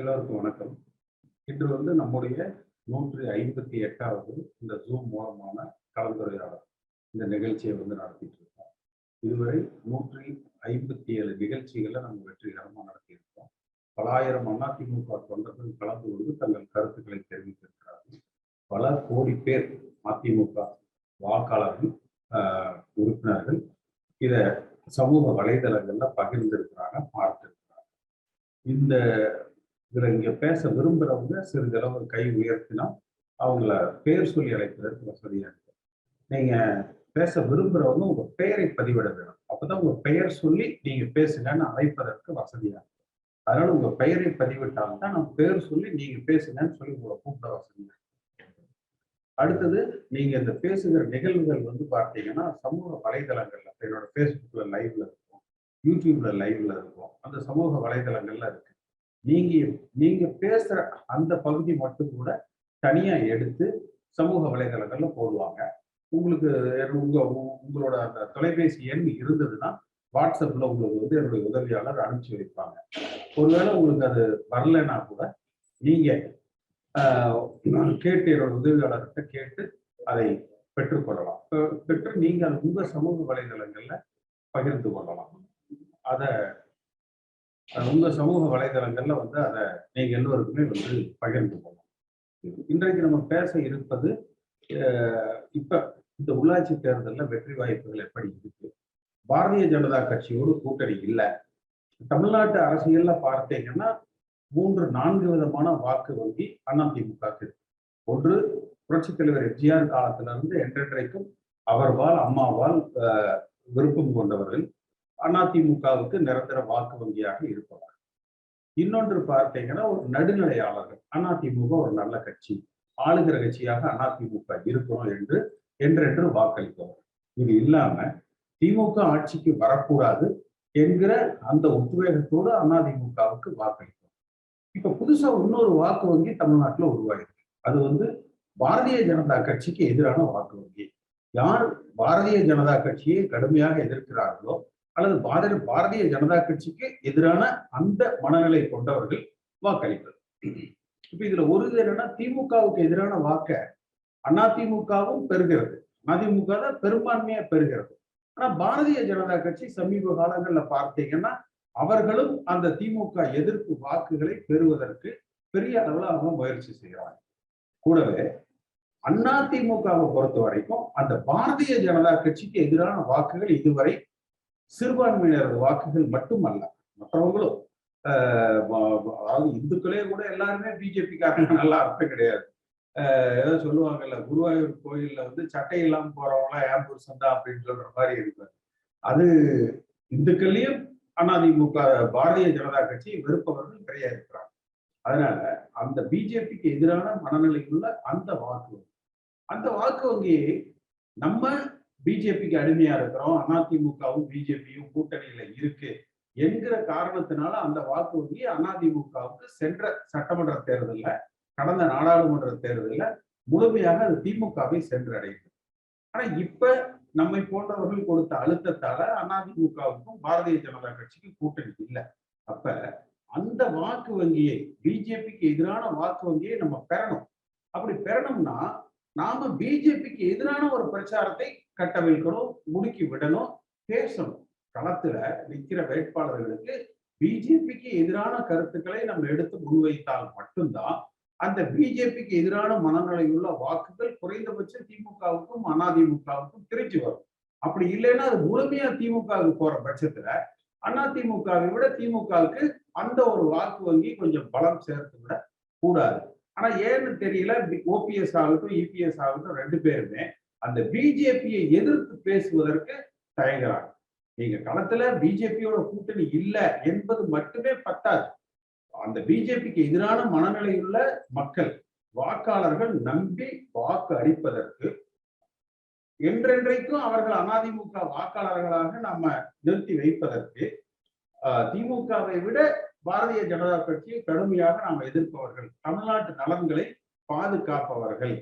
எல்லோருக்கும் வணக்கம். இன்று வந்து நம்முடைய நூற்றி ஐம்பத்தி எட்டாவது இந்த ஜூம் மூலமான கலந்துரையாடல் இந்த நிகழ்ச்சியை வந்து நடத்திட்டு இருக்கோம். இதுவரை நூற்றி ஐம்பத்தி ஏழு நிகழ்ச்சிகளை நம்ம வெற்றிகரமாக நடத்தியிருக்கோம். பலாயிரம் அதிமுக தொண்டர்கள் கலந்து கொண்டு தங்கள் கருத்துக்களை தெரிவித்திருக்கிறார்கள். பல கோடி பேர் அதிமுக வாக்காளர்கள் உறுப்பினர்கள் இதை சமூக வலைதளங்கள்ல பகிர்ந்திருக்கிறாங்க பார்த்திருக்கிறாங்க. இந்த இதுல இங்க பேச விரும்புறவங்க சிறிதளவு கை உயர்த்தினா அவங்கள பேர் சொல்லி அழைப்பதற்கு வசதியா இருக்கு நீங்க பேச விரும்புறவங்க உங்க பெயரை பதிவிட வேணும். அப்பதான் உங்க பெயர் சொல்லி நீங்க பேசுங்கன்னு அழைப்பதற்கு வசதியா இருக்கு அதனால உங்க பெயரை பதிவிட்டால்தான் நம்ம பேர் சொல்லி நீங்க பேசுங்கன்னு சொல்லி உங்களை கூப்பிட வசதியா அடுத்தது நீங்க இந்த பேசுகிற நிகழ்வுகள் வந்து பார்த்தீங்கன்னா சமூக வலைதளங்கள்ல என்னோட ஃபேஸ்புக்ல லைவ்ல இருக்கும் யூடியூப்ல லைவ்ல இருக்கும். அந்த சமூக வலைதளங்கள்ல இருக்கு. நீங்க நீங்க பேசுற அந்த பகுதி மட்டும் கூட தனியா எடுத்து சமூக வலைதளங்கள்ல போடுவாங்க. உங்களுக்கு உங்க உங்களோட அந்த தொலைபேசி எண் இருந்ததுன்னா வாட்ஸ்அப்ல உங்களுக்கு வந்து என்னுடைய உதவியாளர் அனுப்பிச்சு வைப்பாங்க. ஒருவேளை உங்களுக்கு அது வரலைன்னா கூட நீங்க கேட்டு என்னோட உதவியாளர்கிட்ட கேட்டு அதை பெற்றுக்கொள்ளலாம் பெற்று நீங்க அது உங்க சமூக வலைதளங்கள்ல பகிர்ந்து கொள்ளலாம். அதை உங்கள் உங்க சமூக வலைதளங்கள்ல வந்து அதை நீங்க எல்லோருக்குமே வந்து பகிர்ந்து கொள்ளலாம். இன்றைக்கு நம்ம பேச இருப்பது இப்போ இப்ப இந்த உள்ளாட்சி தேர்தலில் வெற்றி வாய்ப்புகள் எப்படி இருக்கு? பாரதிய ஜனதா கட்சியோடு கூட்டணி இல்லை. தமிழ்நாட்டு அரசியல்ல பார்த்தீங்கன்னா மூன்று நான்கு விதமான வாக்கு வங்கி அதிமுக ஒன்று புரட்சித் தலைவர் எம்ஜிஆர் காலத்திலிருந்து என்றென்றைக்கும் அவர்வால் அம்மாவால் விருப்பம் கொண்டவர்கள். அதிமுகவுக்கு நிரந்தர வாக்கு வங்கியாக இருப்பவர். இன்னொன்று பார்த்தீங்கன்னா ஒரு நடுநிலையாளர்கள். அதிமுக ஒரு நல்ல கட்சி. ஆளுகிற கட்சியாக அதிமுக இருக்கணும் என்று என்றென்று வாக்களிப்பவர். இது இல்லாம திமுக ஆட்சிக்கு வரக்கூடாது என்கிற அந்த உத்வேகத்தோடு அதிமுகவுக்கு வாக்களிப்போம் இப்ப புதுசா இன்னொரு வாக்கு வங்கி தமிழ்நாட்டுல உருவாயிருக்கு. அது வந்து பாரதிய ஜனதா கட்சிக்கு எதிரான வாக்கு வங்கி. யார் பாரதிய ஜனதா கட்சியை கடுமையாக எதிர்க்கிறார்களோ அல்லது பாரத பாரதிய ஜனதா கட்சிக்கு எதிரான அந்த மனநிலை கொண்டவர்கள் வாக்களிப்பது. இப்ப இதுல ஒரு இது என்னன்னா திமுகவுக்கு எதிரான வாக்க அதிமுகவும் பெறுகிறது. அதிமுக தான் பெரும்பான்மையா பெறுகிறது. ஆனா பாரதிய ஜனதா கட்சி சமீப காலங்கள்ல பார்த்தீங்கன்னா அவர்களும் அந்த திமுக எதிர்ப்பு வாக்குகளை பெறுவதற்கு பெரிய அளவுல அவங்க முயற்சி செய்யறாங்க. கூடவே அதிமுகவை பொறுத்த வரைக்கும் அந்த பாரதிய ஜனதா கட்சிக்கு எதிரான வாக்குகள் இதுவரை சிறுபான்மையினர் வாக்குகள் மட்டுமல்ல மற்றவங்களும் ஆஹ் அதாவது இந்துக்களே கூட எல்லாருமே பிஜேபிக்காரங்க நல்லா அர்த்தம் கிடையாது. ஏதோ சொல்லுவாங்கல்ல குருவாயூர் கோயில்ல வந்து சட்டை இல்லாம போறவங்களாம் ஏன் புருஷன் தான் அப்படின்னு சொல்ற மாதிரி இருப்பார் அது இந்துக்கள்லயும் அதிமுக பாரதிய ஜனதா கட்சி வெறுப்பவர்கள் நிறைய இருக்கிறாங்க. அதனால அந்த பிஜேபிக்கு எதிரான மனநிலைக்குள்ள அந்த வாக்கு அந்த வாக்கு வங்கியை நம்ம பிஜேபிக்கு அடிமையா இருக்கிறோம் அதிமுகவும் பிஜேபியும் கூட்டணியில இருக்கு என்கிற காரணத்தினால அந்த வாக்கு வங்கி அதிமுகவுக்கு சென்ற சட்டமன்ற தேர்தலில் கடந்த நாடாளுமன்ற தேர்தலில் முழுமையாக அது திமுகவை சென்றடைந்தது. ஆனா இப்ப நம்மை போன்றவர்கள் கொடுத்த அழுத்தத்தால அதிமுகவுக்கும் பாரதிய ஜனதா கட்சிக்கும் கூட்டணி இல்லை. அப்ப அந்த வாக்கு வங்கியை பிஜேபிக்கு எதிரான வாக்கு வங்கியை நம்ம பெறணும். அப்படி பெறணும்னா நாம பிஜேபிக்கு எதிரான ஒரு பிரச்சாரத்தை கட்டவிழ்க்கணும் முடுக்கி விடணும் பேசணும். களத்துல நிற்கிற வேட்பாளர்களுக்கு பிஜேபிக்கு எதிரான கருத்துக்களை நம்ம எடுத்து முன்வைத்தால் மட்டும்தான் அந்த பிஜேபிக்கு எதிரான மனநிலையுள்ள வாக்குகள் குறைந்தபட்சம் திமுகவுக்கும் அதிமுகவுக்கும் திருச்சி வரும். அப்படி இல்லைன்னா அது முழுமையா திமுகவுக்கு போற பட்சத்துல அதிமுகவை விட திமுகவுக்கு அந்த ஒரு வாக்கு வங்கி கொஞ்சம் பலம் சேர்த்து விட கூடாது. ஆனா ஏன்னு தெரியல ஓபிஎஸ் ஆகட்டும் இபிஎஸ் ஆகட்டும் ரெண்டு பேருமே அந்த பிஜேபியை எதிர்த்து பேசுவதற்கு தயங்குறாங்க. நீங்க களத்துல பிஜேபியோட கூட்டணி இல்லை என்பது மட்டுமே பத்தாது. அந்த பிஜேபிக்கு எதிரான மனநிலையுள்ள மக்கள் வாக்காளர்கள் நம்பி வாக்கு அளிப்பதற்கு என்றென்றைக்கும் அவர்கள் அதிமுக வாக்காளர்களாக நம்ம நிறுத்தி வைப்பதற்கு ஆஹ், திமுகவை விட பாரதிய ஜனதா கட்சியை கடுமையாக நாம் எதிர்ப்பவர்கள் தமிழ்நாட்டு நலன்களை பாதுகாப்பவர்கள்.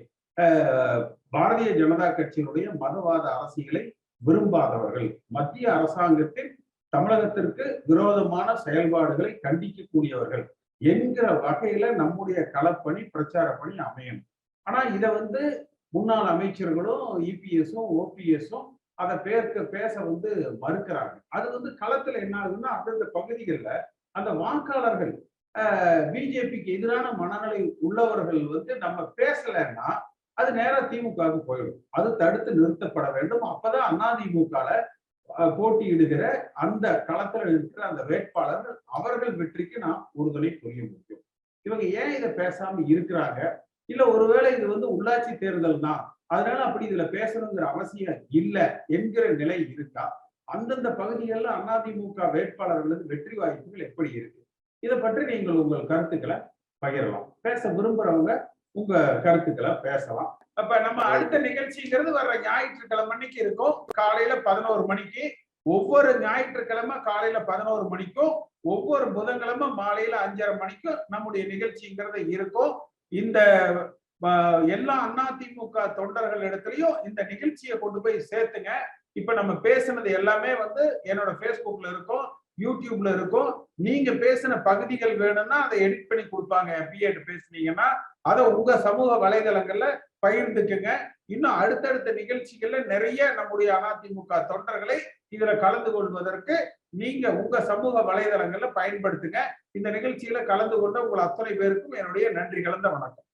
பாரதிய ஜனதா கட்சியினுடைய மதவாத அரசியலை விரும்பாதவர்கள். மத்திய அரசாங்கத்தின் தமிழகத்திற்கு விரோதமான செயல்பாடுகளை கண்டிக்கக்கூடியவர்கள் என்கிற வகையில நம்முடைய களப்பணி பிரச்சார பணி அமையணும் ஆனா இதை வந்து முன்னாள் அமைச்சர்களும் இபிஎஸும் ஓபிஎஸும் அதை பேர்க்க பேச வந்து மறுக்கிறாங்க. அது வந்து களத்துல என்ன ஆகுதுன்னா அந்தந்த பகுதிகளில் அந்த வாக்காளர்கள் பிஜேபிக்கு எதிரான மனநிலை உள்ளவர்கள் வந்து நம்ம பேசலைன்னா அது நேரா திமுகவுக்கு போயிடும். அது தடுத்து நிறுத்தப்பட வேண்டும். அப்பதான் அதிமுகல போட்டியிடுகிற அந்த களத்துல இருக்கிற அந்த வேட்பாளர்கள் அவர்கள் வெற்றிக்கு நாம் உறுதுணை புரிய முடியும். இவங்க ஏன் இதை பேசாம இருக்கிறாங்க? இல்ல ஒருவேளை இது வந்து உள்ளாட்சி தேர்தல் தான் அதனால அப்படி இதுல பேசணுங்கிற அவசியம் இல்லை என்கிற நிலை இருக்கா? அந்தந்த பகுதிகளில் அதிமுக வேட்பாளர்களுக்கு வெற்றி வாய்ப்புகள் எப்படி இருக்கு? இதை பற்றி நீங்கள் உங்கள் கருத்துக்களை பகிரலாம். பேச விரும்புறவங்க உங்க கருத்துக்களை பேசலாம். அப்ப நம்ம அடுத்த நிகழ்ச்சிங்கிறது வர்ற ஞாயிற்றுக்கிழமை அன்னைக்கு இருக்கும். காலையில பதினோரு மணிக்கு ஒவ்வொரு ஞாயிற்றுக்கிழமை காலையில பதினோரு மணிக்கும் ஒவ்வொரு புதன்கிழமை மாலையில அஞ்சரை மணிக்கும் நம்முடைய நிகழ்ச்சிங்கிறது இருக்கும். இந்த எல்லா அதிமுக தொண்டர்கள் இடத்துலயும் இந்த நிகழ்ச்சியை கொண்டு போய் சேர்த்துங்க. இப்ப நம்ம பேசுனது எல்லாமே வந்து என்னோட பேஸ்புக்ல இருக்கும் யூடியூப்ல இருக்கும். நீங்க பேசின பகுதிகள் வேணும்னா அதை எடிட் பண்ணி கொடுப்பாங்க. பிஎட் பேசுனீங்கன்னா அதை உங்க சமூக வலைதளங்கள்ல பகிர்ந்துக்குங்க. இன்னும் அடுத்தடுத்த நிகழ்ச்சிகள்ல நிறைய நம்முடைய அதிமுக தொண்டர்களை இதுல கலந்து கொள்வதற்கு நீங்க உங்க சமூக வலைதளங்கள்ல பயன்படுத்துங்க. இந்த நிகழ்ச்சியில கலந்து கொண்ட உங்கள் அத்தனை பேருக்கும் என்னுடைய நன்றி கலந்த வணக்கம்.